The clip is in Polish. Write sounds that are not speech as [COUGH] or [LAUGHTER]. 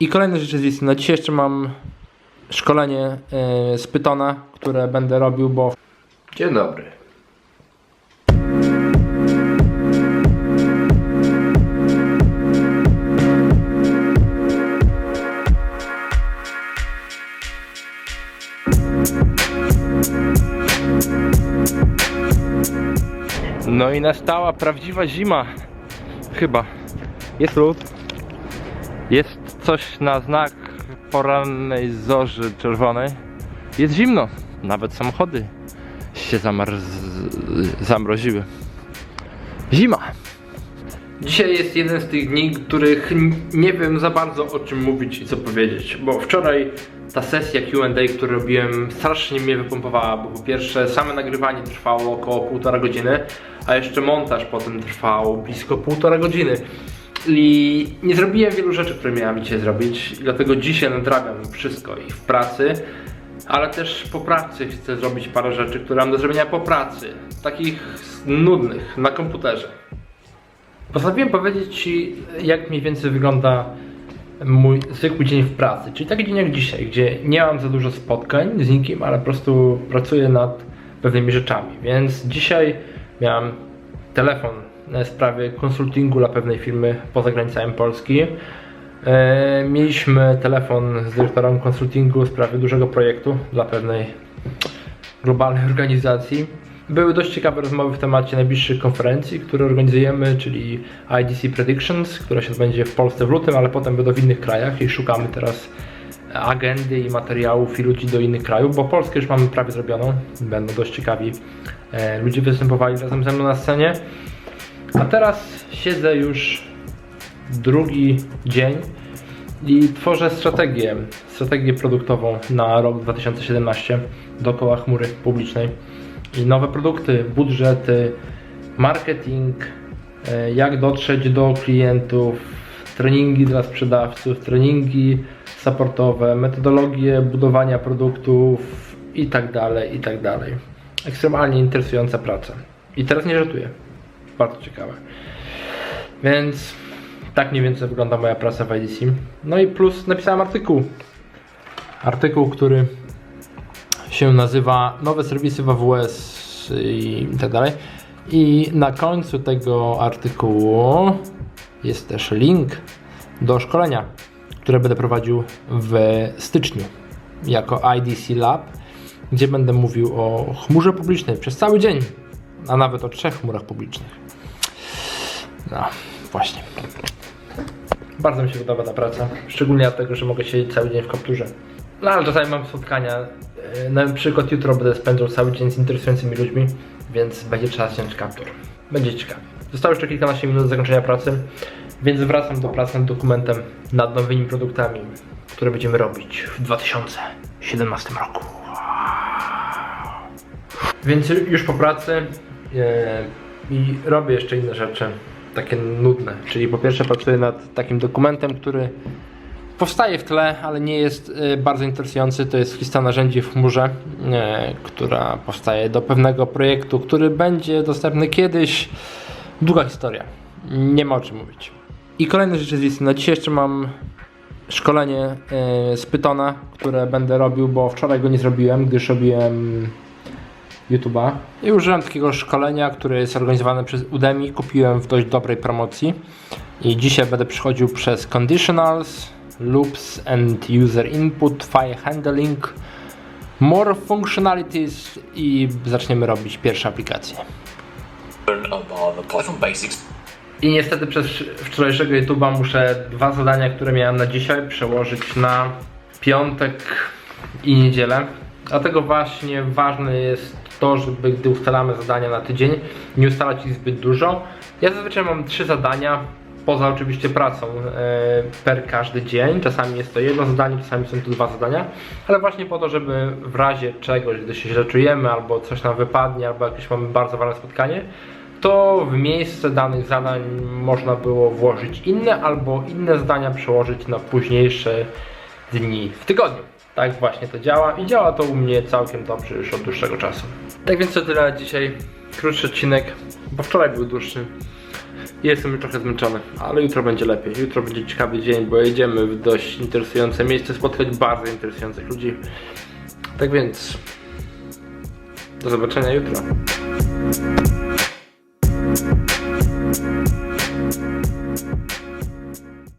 I kolejne rzeczy z listy. Na dzisiaj jeszcze mam szkolenie e, z Pythona, które będę robił, bo... Dzień dobry. No i nastała prawdziwa zima. Chyba. Jest lód. Jest coś na znak porannej zorzy czerwonej. Jest zimno. Nawet samochody się zamroziły. Zima. Dzisiaj jest jeden z tych dni, których nie wiem za bardzo o czym mówić i co powiedzieć, bo wczoraj ta sesja Q&A, którą robiłem, strasznie mnie wypompowała, bo po pierwsze same nagrywanie trwało około półtora godziny, a jeszcze montaż potem trwał blisko półtora godziny. I nie zrobiłem wielu rzeczy, które miałem dzisiaj zrobić, dlatego dzisiaj nadrabiam wszystko i w pracy, ale też po pracy chcę zrobić parę rzeczy, które mam do zrobienia po pracy, takich nudnych, na komputerze. Postanowiłem powiedzieć Ci, jak mniej więcej wygląda mój zwykły dzień w pracy. Czyli taki dzień jak dzisiaj, gdzie nie mam za dużo spotkań z nikim, ale po prostu pracuję nad pewnymi rzeczami. Więc dzisiaj miałem telefon w sprawie konsultingu dla pewnej firmy poza granicami Polski. E, Mieliśmy telefon z dyrektorem konsultingu w sprawie dużego projektu dla pewnej globalnej [LAUGHS] organizacji. Były dość ciekawe rozmowy w temacie najbliższych konferencji, które organizujemy, czyli IDC Predictions, która się odbędzie w Polsce w lutym, ale potem będą w innych krajach i szukamy teraz agendy i materiałów i ludzi do innych krajów, bo Polskę już mamy prawie zrobioną. Będą dość ciekawi e, ludzie występowali razem ze mną na scenie. A teraz siedzę już drugi dzień i tworzę strategię, strategię produktową na rok 2017 dookoła chmury publicznej. I nowe produkty, budżety, marketing, e, jak dotrzeć do klientów, treningi dla sprzedawców, treningi supportowe, metodologie budowania produktów i tak dalej, i tak dalej. Ekstremalnie interesująca praca. I teraz nie żartuję. Bardzo ciekawe. Więc tak mniej więcej wygląda moja praca w IDC. No i plus napisałem artykuł. Artykuł, który się nazywa Nowe serwisy w AWS i tak dalej. I na końcu tego artykułu jest też link do szkolenia, które będę prowadził w styczniu jako IDC Lab, gdzie będę mówił o chmurze publicznej przez cały dzień, a nawet o trzech chmurach publicznych. No, właśnie. Bardzo mi się podoba ta praca, szczególnie dlatego, że mogę siedzieć cały dzień w kapturze. No ale czasami mam spotkania, e, na przykład jutro będę spędzał cały dzień z interesującymi ludźmi, więc będzie trzeba wziąć kaptur. Będzie ciekawie. Zostało jeszcze kilkanaście minut do zakończenia pracy, więc wracam do pracy nad dokumentem nad nowymi produktami, które będziemy robić w 2017 roku. Więc już po pracy e, i robię jeszcze inne rzeczy, takie nudne. Czyli po pierwsze pracuję nad takim dokumentem, który powstaje w tle, ale nie jest e, bardzo interesujący. To jest lista narzędzi w chmurze, e, która powstaje do pewnego projektu, który będzie dostępny kiedyś. Długa historia. Nie ma o czym mówić. I kolejne rzeczy z listy. Na dzisiaj jeszcze mam szkolenie e, z Pythona, które będę robił, bo wczoraj go nie zrobiłem, gdyż robiłem YouTube'a. I użyłem takiego szkolenia, które jest organizowane przez Udemy. Kupiłem w dość dobrej promocji. I dzisiaj będę przychodził przez conditionals, loops and user input, file handling, more functionalities i zaczniemy robić pierwsze aplikacje. I niestety przez wczorajszego YouTube'a muszę dwa zadania, które miałem na dzisiaj, przełożyć na piątek i niedzielę. Dlatego właśnie ważne jest to, żeby gdy ustalamy zadania na tydzień, nie ustalać ich zbyt dużo. Ja zazwyczaj mam trzy zadania, poza oczywiście pracą e, per każdy dzień. Czasami jest to jedno zadanie, czasami są to dwa zadania, ale właśnie po to, żeby w razie czegoś, gdy się źle czujemy, albo coś nam wypadnie, albo jakieś mamy bardzo ważne spotkanie, to w miejsce danych zadań można było włożyć inne albo inne zadania przełożyć na późniejsze dni w tygodniu. Tak właśnie to działa i działa to u mnie całkiem dobrze już od dłuższego czasu. Tak więc to tyle dzisiaj. Krótszy odcinek, bo wczoraj był dłuższy. Jestem trochę zmęczony, ale jutro będzie lepiej. Jutro będzie ciekawy dzień, bo jedziemy w dość interesujące miejsce, spotkać bardzo interesujących ludzi. Tak więc do zobaczenia jutro.